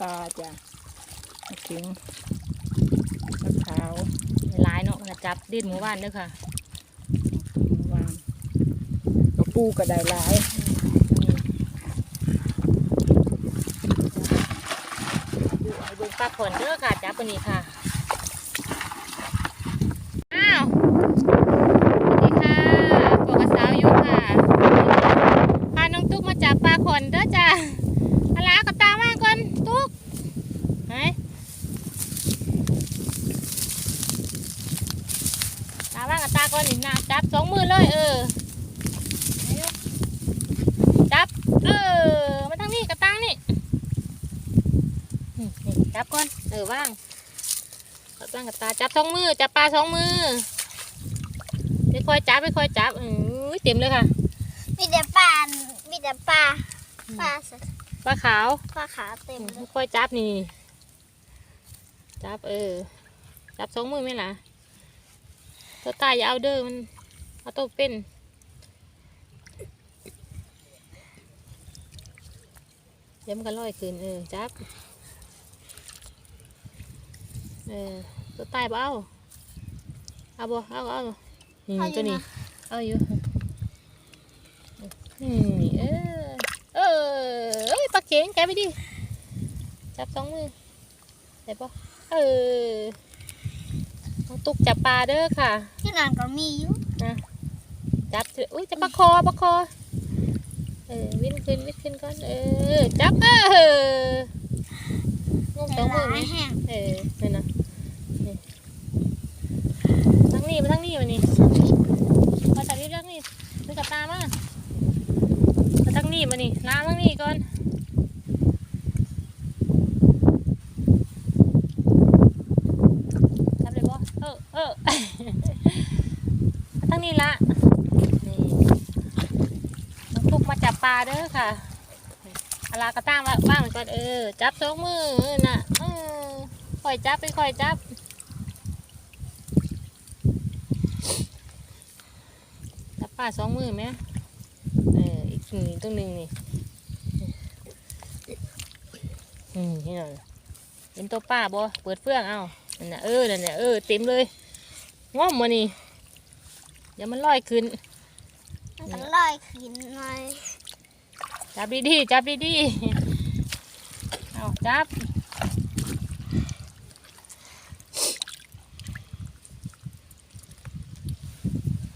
ปลาจ้ะถึงปลาขาวหลายเนาะมาจับดิ้นหมู่บ้านเด้อค่ะวางกระปูก็ได้หลายดูไอ้เบิ่งปลาขอนเด้อค่ะจับปานนี้ค่ะอ้าวสวัสดีค่ะปกบสาวอยู่ค่ะพาน้องตุ๊กมาจับปลาขอนเด้อจ้ะเอาลากับตามาก่อนตุ๊กไหนตาว่างกับตาก่อนนี่นะจับสองมือเลยเออจับเออมาทางนี้กับตานี่ นี่นี่จับก่อน เออว่าง กดว่างกับตาจับสองมือจับปลาสองมือไปคอยจับไปคอยจับอือเต็มเลยค่ะ มีแต่ปลา มีแต่ปลา ปลาสปลาขาวปลาขาเต็มเลยคอยจับนี่ จับเออ จับสองมือไหมล่ะตัวตายอย่าเอาเด้อมันเอาตัวเป็นเดี๋ยวมันก็ลอยขึ้นเออจับ เออ ตัวตายบ่เอาเอาบ่เอาเอานี่ตัวนี้เอาอยู่นี่เออเออเอ้ยปลาเข็งแกะไปดิจับสองมือได้ปะเออน้องตุกจับปลาเด้อค่ะที่นั่นก็มีอยู่จับเถอะอุ้ยจับปลาคอปลาคอเออวิ่งขึ้นวิ่งขึ้นก่อนเออจับเอองมสองมือไหมแห้งเออนั่นนะนี่ทั้งนี้ มาทั้งนี้มานี่พอจับรีบทั้งนี้ดึงกับตามามาทั้งนี้มานี่ล้างทั้งนี้ก่อนทำเลยบ่เออเออตั้งนี้ละนี่น้องทุกมาจับปลาเด้อค่ะอาลากระตั้งว่ว่างก่อนเออ จับสองมือน่ะเออคอยจับไปคอยจับ จับ ปลาสองมือไหมเอออีกหนึ่งตัวหนึ่งนี่อืมนี่หน่อยเห็นตัวป้าบ่เปิดเฟืองเอานั่นน่ะเออนั่นน่ะเออเต็มเลยง้อมมานี่เดี๋ยวมันลอยขึ้นมันก็ลอยขึ้นหน่อยจับดีๆจับดีๆเอาจับ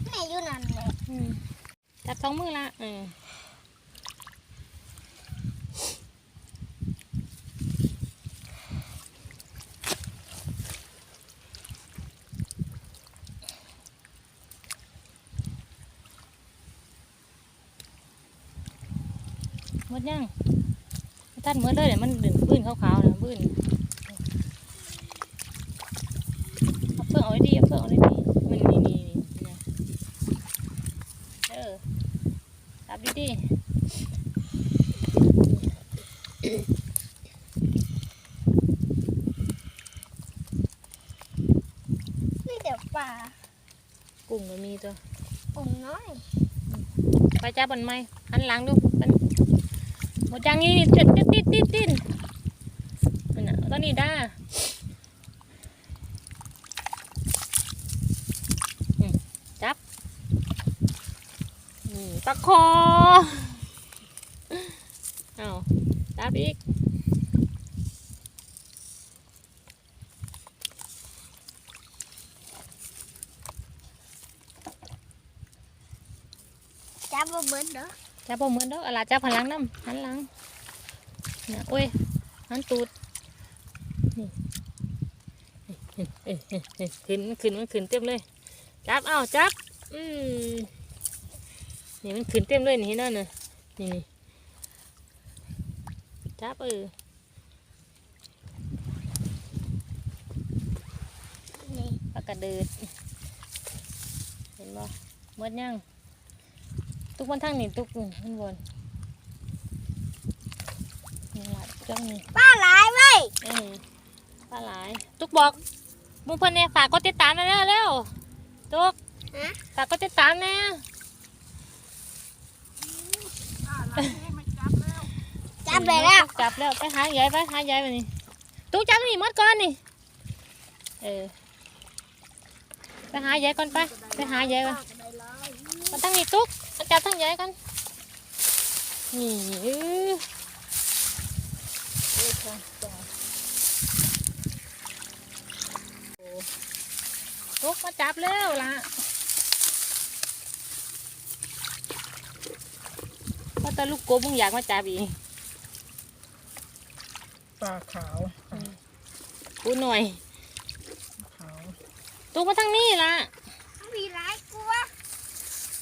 แม่อยู่นั่นแหละ อืมจับส องมือละเออหมดยังท่านหมดเลยเดี๋ยวมันดึงปืนขาวๆนะปืนเอาเพื่องเอาไว้ดีเอาเพื่องเอาไว้ดีมันนี่นี่นี่นะ เออ จับดีมีแต่ปลาๆกุ้งก็มีตัวปุ่มน้อยไปจับบนไม้หันหลังดูมันหมดอย่างนี้ติดติดติดติดติดนั่นน่ะตอนนี้ด้าอืมจับอืม ปลาคอเอาจับอีกจับบ่เบิดเด้อจับบ่เหมือนดอกอะไรจับหันหลังน้ำหันหลังเนี่ยโอ้ยหันตูดนี่นี่เอ้ยเอ้ยเอ้ยขึ้นมันขึ้นมันขึ้นเต็มเลย จับ เอาจับ อืม นี่มันขึ้นเต็มเลยนี่เห็นนั่นน่ะนี่นี่จับเออนี่ปลากระเดิดเห็นบ่หมดยังตุกบนทางนี่ตุกนี่ข้างบนนี่หลัดจังนี่ปลาหลายไว้ยเออปลาหลายตุกบอกหมุงเพิ่นเนี่ยฝากกดติดตามหน่อยเร็วเร็วตุกฮะฝากกดติดตามแน่ จับจับแล้ว จับแล้วไปหายายไปหายายไปนี่ตุ๊กจับนี่มัดก่อนนี่ เออ ไปหายายก่อนไป ไปหายายก่อนมาตั้งนี่ตุ๊กมาจับทั้งยายกัน นี่เออตุ๊กมาจับแล้วล่ะ เพราะแต่ลูกโกบมึงอยากมาจับอีกปลาขาวกูหน่อยขาวตุ๊กมาทั้งนี้ล่ะมีร้ายกลัว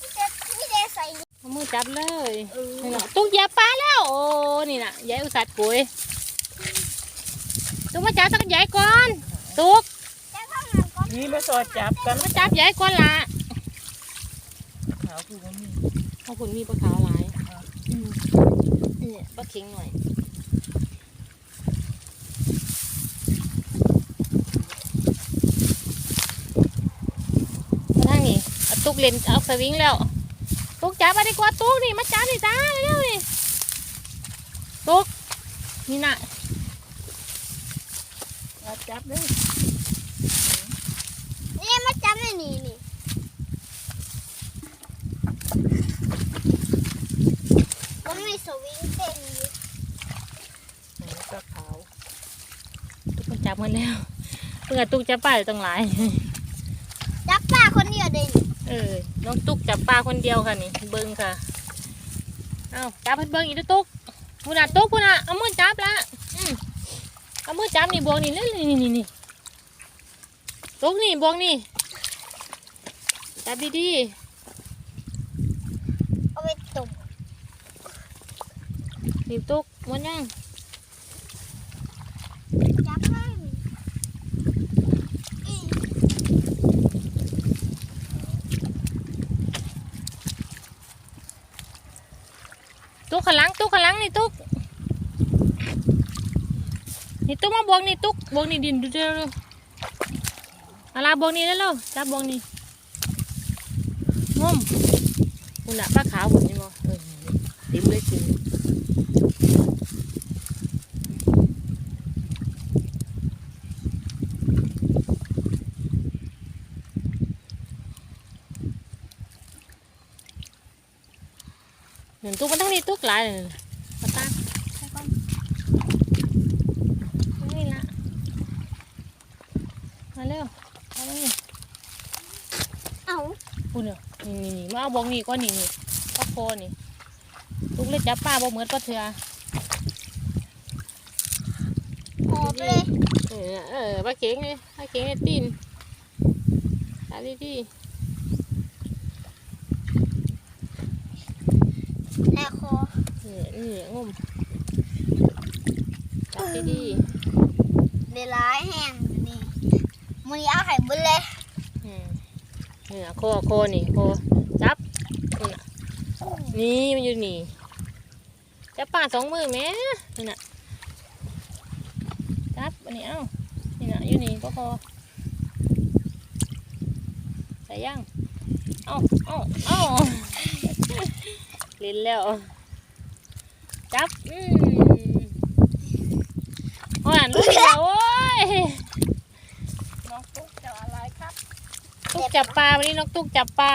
นี่จะนี่จะใส่เอามือจับเลยเออนี่น่ะตุ๊กเหยียบปลาแล้วโอ้นี่น่ะยายอุตส่าห์ปุ๋ยตุ๊กมาจับสักยายก่อนตุ๊กจะต้องหันก่อนนี่มาสอดจับกันมาจับยายก่อนละขาวคือว่ามีขอบคุณมีปลาขาวหลายอืม เนี่ยปลาเค็งหน่อยมาทางนี้เอาตุ๊กเล่นเอาสวิงแล้วตุ๊กจับมาดีกว่าตุ๊กนี่มาจับนี่จ้าเร็วๆนี่ตุ๊กนี่น่ะเอาจับเลยนี่มาจับในนี่ นี่มันมีสวิงเต้นอยู่นี่ปลาขาวตุ๊กมันจับมันแล้วเพื่อตุ๊กจับปลาอยู่ตั้งหลาย จับปลาคนเดียวเด่นเออ น้องตุ๊กจับปลาคนเดียวค่ะนี่ เบิ้งค่ะ เอ้าจับให้เบิ้งอีกแล้วตุ๊กพูน่ะตุ๊กพูน่ะเอามือจับละอืมเอามือจับนี่บวงนี่เลยนี่นี่นี่ตุ๊กนี่บวงนี่จับดีเอาไปตุ่ม นี่ตุ๊กมันยังจับให้อีตุ๊กขลังตุ๊กขลังนี่ตุ๊กนี่ตุ๊กมาบวงนี่ตุ๊กบวงนี่ดินดูเร็วอะไรบวงนี่แล้วจับบวงนี่งมคุณน่ะปลาขาวผมนี่มออนี่เต็มเลยจริงเห็นตุ๊กมันทั้งนี้ตุ๊กหลายเลยมาตาใช่ก่อนนี่ละมาเร็วมานี่เอาพูดเนอะนี่นี่นี่มาเอาบองนี่ก้อนนี่นี่ก็โคนี่ลูกเล็กจับป้าบ่เหมือนป้าเถื่อหอบเลยเออเออป้าเก่งเลยป้าเก่งเลยตีนตาดีดี แน่คอๆนี่นี่งมจับดีดีเดร้ายแห้งนี่มันนี้เอาไข่บุญเลยๆอืมนี่นะโคโคนี่โคจับนี่น่ะนี่มันอยู่นี่จับป้าสองมือแม่นี่น่ะจับอันนี้เอ้านี่น่ะอยู่นี่ก็พอใส่ย่างเอ้าเอ้าเอ้า ลิ้นแล้ว จับอืมโอ้ยลูกเดียวโอ้ยน้องตุ๊กจะอะไรครับตุ๊กจับปลาวันนี้น้องตุ๊กจับปลา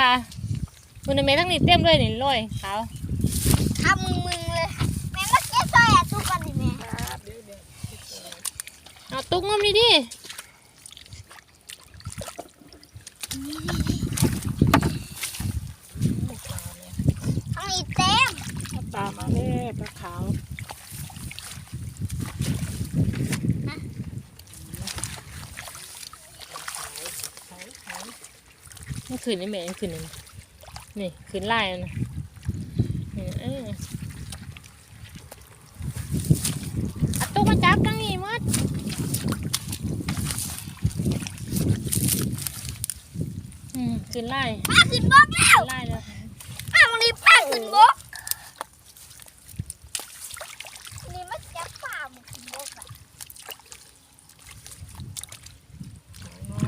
มันในเมทั้งนี้เต็มเลยนี่ลอยขาวทำมึงมึงๆเลยแม่มาเก็บซอยอะทุกคนดิแม่ครับเดี๋ยวเดี๋ยวเอาตุ๊กงมนี่ดิ ทั้งนี้เต็ม เอาปลา มาเลยปลาขาวมันขึ้นนี่แม่มันขึ้นนี่นี่ขึ้นไล่แล้วนะนี่เออเอาตุ๊กมาจับตั้งนี่หมดอืมขึ้นไล่ป้าขึ้นบกแล้วไล่แล้วป้ามันนี้ป้าขึ้นบกนี่มันจับป้ามันขึ้นบกอะ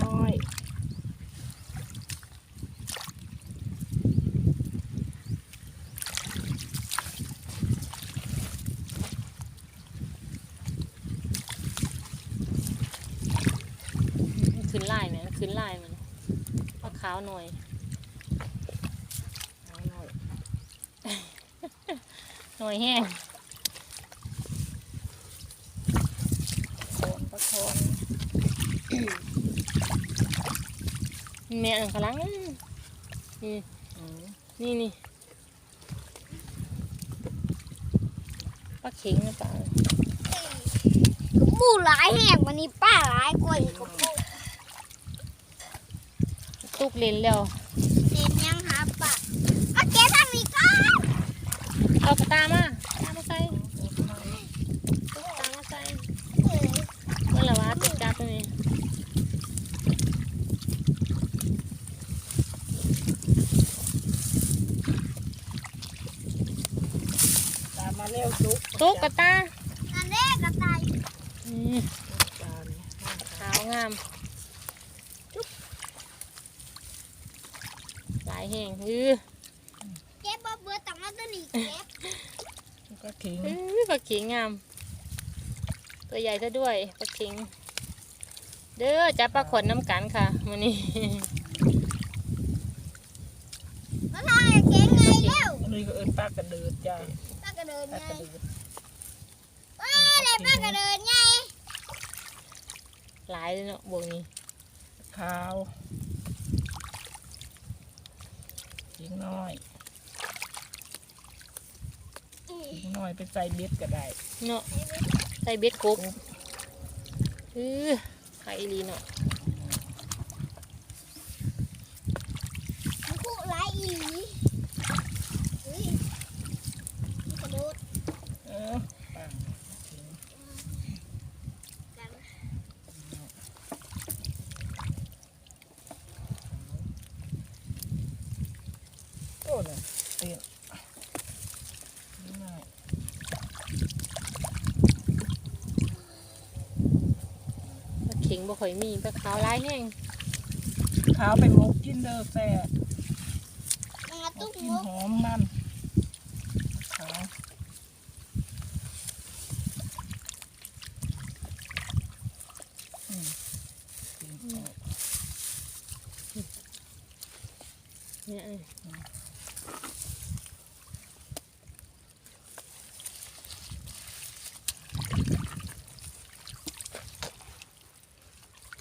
น้อย ขาวหน่อยเอาหน่อย หน่อยแห้งโคนประคองแม่อันกำลังนี่อืมนี่นี่ปลาเข็งหรือเปล่าหมูหลายแห้งวันนี้ป้าหลายกว่าอีกกับปู ตุกเล่นแล้วเต็มยังหาป้าเอาเจ๊ทำอีกก้อนเอากระตามาตามาใส่ตุ๊กตามาใส่เมื่อไหร่วะตุ๊กตาตัวนี้ตามมาเร็วซุกตุ๊กกระตานั่นแรกกระต่ายอืมจานนี้ขาวงามจุ๊บหลายแห้งอือเจ๊บ่เบื่อตังมาตัวนี้เจ๊ก็ทิ้งอื้อปลาเข็งงาม ตัวใหญ่ซะด้วยปลาเข็งเด้อจับปลาขนน้ำกันค่ะวันนี้มาทายเจ๊ไงเร็วอันนี้ก็เอินปลากระเดิดจ้าป้ากระเดินปลาไงกระเดิดว้าเลยป้ากระเดินไงหลายเลยเนาะบวกนี้ขาว ทิ้งน้อยทิ้งน้อยไปใส่เบ็ดก็ได้ เนาะใส่เบ็ดกบอือไข่ลีเนาะ มันคู่หลายอีหลีเฮ้ยมันกระโดด เออปังทิ้ง กัน โอ้น่ะเตี้ยทิ้งน้อย ปลาเข็ง บ่ค่อยมีปลาขาวหลายแห้งขาวไปหมกกินเด้อแซ่มันกระหมตุกกกินมุกหอมมันขาวอืมทิ้งออก เนี่ยเออ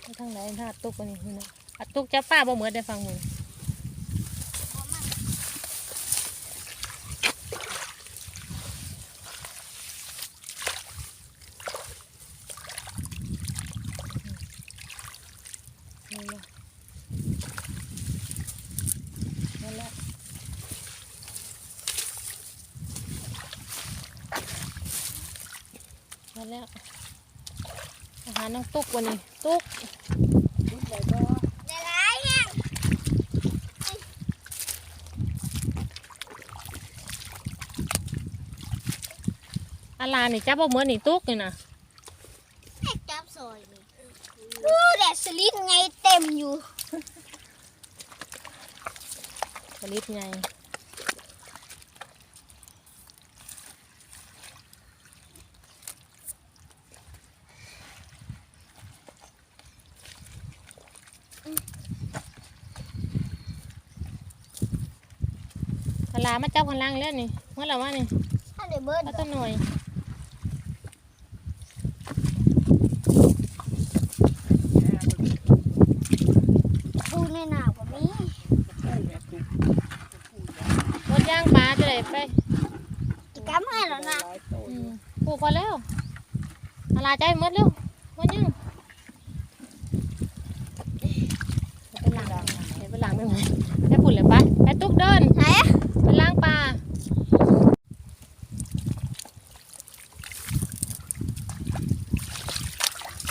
ไป ทางไหนถ้าตุกอันนี้นี่นะอะตุกจับป้าบ่เหมือนได้ฟังมึงนี่นะนั่นแหละนั่นแหละอาหารน้องตุ๊กวันนี้ตุ๊ก ทิ้งเลยก็ ได้หลายแห้ง อาลานี่จับบ่เหมือนนี่ตุ๊กนี่นะแม่จับซอยนี่ดูแดดสลิดไงเต็มอยู่ผลิตไงอาลามาจับพลังแล้วนี่เมื่อไหร่วะนี่ถ้าเดี๋ยวเบิร์ดก็ต้นหน่อย ดูในหนาวกว่านี้ ใช่แม่ตุ๊ก หมดย่างปลาจะได้ไป กิจกรรมให้แล้วนะ หลายโต อืมปลูกพอแล้วอา ลาใจมดเร็วหมดยังเดี๋ยวไปล้างเดี๋ยวไปล้างไม่ไหวไปปุ่นเลยไปไปตุ๊กเดินไหนไปล้างปลา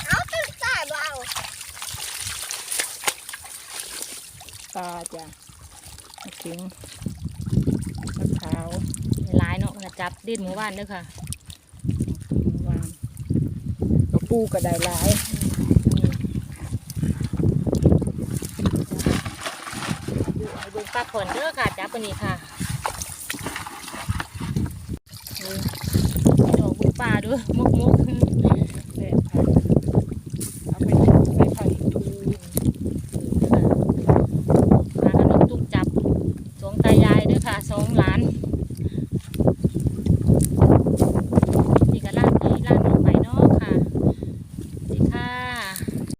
เอาตึกใส่เบาตาจ้ะทิ้งขาวหลายเนาะจะจับดิ้นหมู่บ้านด้อค่ะ วางกระ ปูก็ได้หลายดูปลาขนเด้อค่ะจับปนี้ค่ะดอกบิ่งปลาด้วยมุกมุกแบบค่ะ